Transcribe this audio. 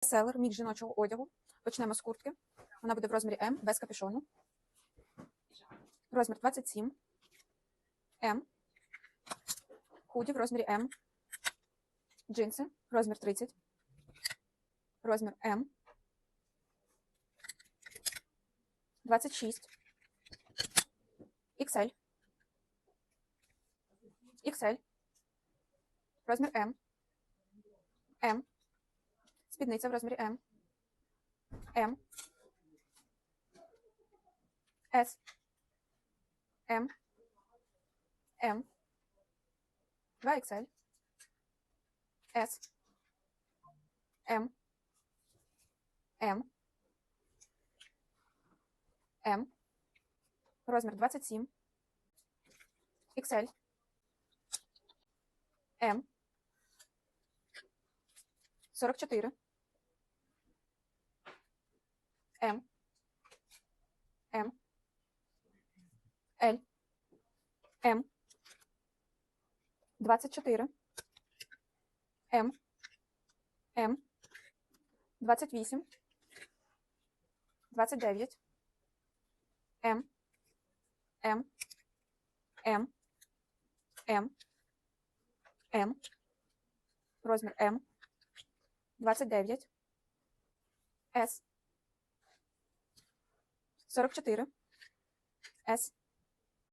Селер, мікс жіночого одягу. Почнемо з куртки. Вона буде в розмірі М без капюшону. Розмір 27. М. Худі в розмірі М. Джинси. Розмір 30. Розмір М. 26. XL. XL. Розмір М. М. Спідниця в розмірі М. М. С. М. М. 2XL. С. М. М. М. Розмір 27. XL. М. 44. М. М. Л. М. 24. М. М. 28. 29. М. М. М. М. М. Розмір М. 29. С. 44. С.